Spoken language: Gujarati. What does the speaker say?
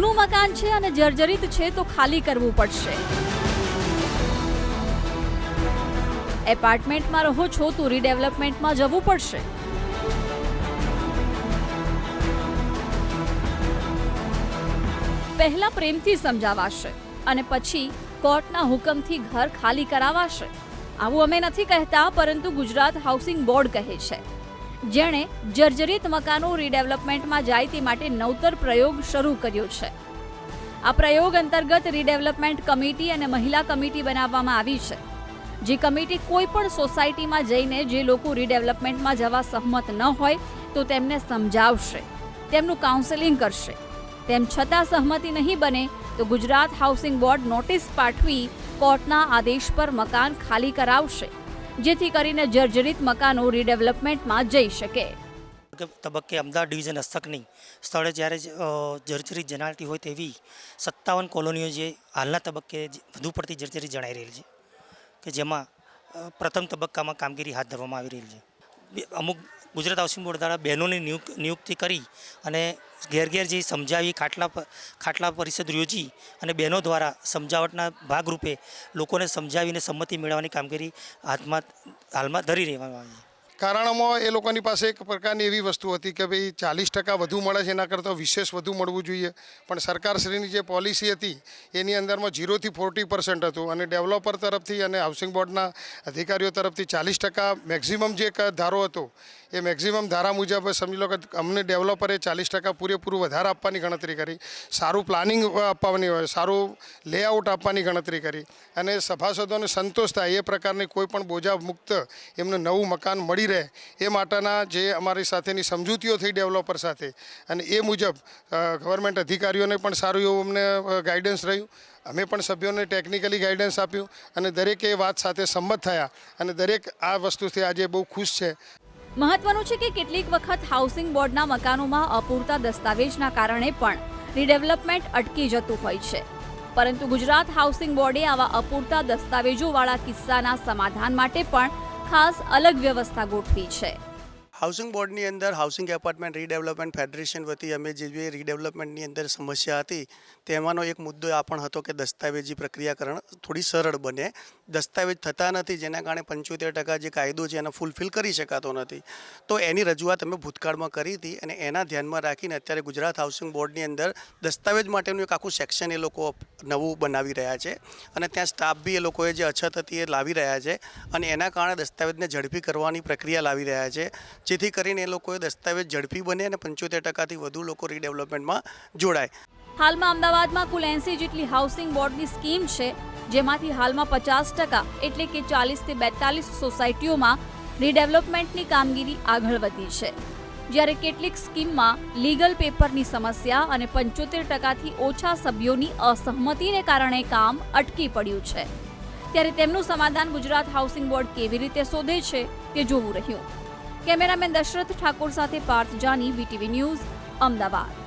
જૂનું મકાન છે અને જર્જરિત છે તો ખાલી કરવું પડશે. એપાર્ટમેન્ટમાં રહો છો તો રીડેવલપમેન્ટમાં જવું પડશે. પહેલા પ્રેમથી સમજાવાશે અને પછી કોર્ટના હુકમથી ઘર ખાલી કરાવાશે. આવું અમે નથી કહેતા, પરંતુ ગુજરાત હાઉસિંગ બોર્ડ કહે છે. જેણે જર્જરિત મકાનો રીડેવલપમેન્ટમાં જાય તે માટે નવતર પ્રયોગ શરૂ કર્યો છે. આ પ્રયોગ અંતર્ગત રીડેવલપમેન્ટ કમિટી અને મહિલા કમિટી બનાવવામાં આવી છે. જે કમિટી કોઈ પણ સોસાયટીમાં જઈને જે લોકો રીડેવલપમેન્ટમાં જવા સહમત ન હોય, તો તેમને સમજાવશે. તેમનું કાઉન્સેલિંગ કરશે. તેમ છતાં સહમતિ નહીં બને, તો ગુજરાત હાઉસિંગ બોર્ડ નોટિસ પાઠવી કોર્ટના આદેશ પર મકાન ખાલી કરાવશે. જેથી કરીને જર્જરિત મકાનો રીડેવલપમેન્ટમાં જઈ શકે. તબક્કે અમદાવાદ ડિવિઝન હસ્તકની સ્થળે જ્યારે જર્જરિત જણાતી હોય તેવી સત્તાવન કોલોનીઓ જે હાલના તબક્કે વધુ પડતી જર્જરિત જણાઈ રહેલી છે. કે જેમાં પ્રથમ તબક્કામાં કામગીરી હાથ ધરવામાં આવી રહેલી છે. અમુક ગુજરાત હાઉસિંગ બોર્ડ દ્વારા બહેનોની નિયુક્તિ કરી અને ઘેર ઘેર જઈ સમજાવી ખાટલા ખાટલા પરિષદ યોજી અને બહેનો દ્વારા સમજાવટના ભાગરૂપે લોકોને સમજાવીને સંમતિ મેળવવાની કામગીરી હાથમાં, હાલમાં ધરી રહેવામાં આવી છે. કારણોમાં એ લોકોની પાસે એક પ્રકારની એવી વસ્તુ હતી કે ભાઈ ચાલીસ ટકા વધુ મળે છે એના કરતાં વિશેષ વધુ મળવું જોઈએ. પણ સરકારશ્રીની જે પોલિસી હતી એની અંદરમાં ઝીરોથી ફોર્ટી પર્સન્ટ હતું અને ડેવલપર તરફથી અને હાઉસિંગ બોર્ડના અધિકારીઓ તરફથી ચાલીસ ટકા મેક્ઝિમમ જે ધારો હતો એ મેક્ઝિમમ ધારા મુજબ સમજી લો કે અમને ડેવલપરે ચાલીસ ટકા પૂરેપૂરું વધારે આપવાની ગણતરી કરી. સારું પ્લાનિંગ આપવાની હોય, સારું લેઆઉટ આપવાની ગણતરી કરી. અને સભાસદોને સંતોષ થાય, એ પ્રકારની કોઈ પણ બોજા મુક્ત એમને નવું મકાન મળી રહે, એ માટેના જે અમારી સાથેની સમજૂતીઓ થઈ ડેવલપર સાથે. અને એ મુજબ ગવર્મેન્ટ અધિકારીઓને પણ સારું એવું અમને ગાઈડન્સ રહ્યું. અમે પણ સભ્યોને ટેકનિકલી ગાઈડન્સ આપ્યું. અને દરેકે વાત સાથે સંમત થયા. અને દરેક આ વસ્તુથી આજે બહુ ખુશ છે. મહત્વનું છે કે કેટલીક વખત હાઉસિંગ બોર્ડના મકાનોમાં અપૂરતા દસ્તાવેજના કારણે પણ રીડેવલપમેન્ટ અટકી જતું હોય છે. પરંતુ ગુજરાત હાઉસિંગ બોર્ડે આવા અપૂરતા દસ્તાવેજોવાળા કિસ્સાના સમાધાન માટે પણ ખાસ અલગ વ્યવસ્થા ગોઠવી છે. હાઉસિંગ બોર્ડની અંદર હાઉસિંગ એપાર્ટમેન્ટ રીડેવલપમેન્ટ ફેડરેશન વતી અમે જે જે રીડેવલપમેન્ટની અંદર સમસ્યા હતી, તેમાંનો એક મુદ્દો આ પણ હતો કે દસ્તાવેજી પ્રક્રિયાકરણ થોડી સરળ બને. દસ્તાવેજ થતા નથી, જેના કારણે પંચોતેર ટકા જે કાયદો છે એને ફૂલફિલ કરી શકાતો નથી. તો એની રજૂઆત અમે ભૂતકાળમાં કરી હતી અને એના ધ્યાનમાં રાખીને અત્યારે ગુજરાત હાઉસિંગ બોર્ડની અંદર દસ્તાવેજ માટેનું એક આખું સેક્શન એ લોકો નવું બનાવી રહ્યા છે અને ત્યાં સ્ટાફ બી એ લોકોએ જે અછત હતી એ લાવી રહ્યા છે અને એના કારણે દસ્તાવેજને ઝડપી કરવાની પ્રક્રિયા લાવી રહ્યા છે. જેથી કરીને એ લોકોએ દસ્તાવેજ ઝડપી બને અને પંચોતેર ટકાથી વધુ લોકો રીડેવલપમેન્ટમાં જોડાય. હાલમાં અમદાવાદમાં કુલ એસી જેટલી હાઉસિંગ બોર્ડની સ્કીમ છે. જેમાંથી હાલમાં પચાસ ટકા એટલે કે ચાલીસથી બેતાલીસ સોસાયટીઓમાં રીડેવલપમેન્ટની કામગીરી આગળ વધી છે. જ્યારે કેટલીક સ્કીમમાં લીગલ પેપરની સમસ્યા અને પંચોતેર ટકાથી ઓછા સભ્યોની અસહમતિને કારણે કામ અટકી પડ્યું છે. ત્યારે તેમનું સમાધાન ગુજરાત હાઉસિંગ બોર્ડ કેવી રીતે શોધે છે તે જોવું રહ્યું. કેમેરામેન દશરથ ઠાકોર સાથે પાર્થ જાની, વીટીવી ન્યૂઝ, અમદાવાદ.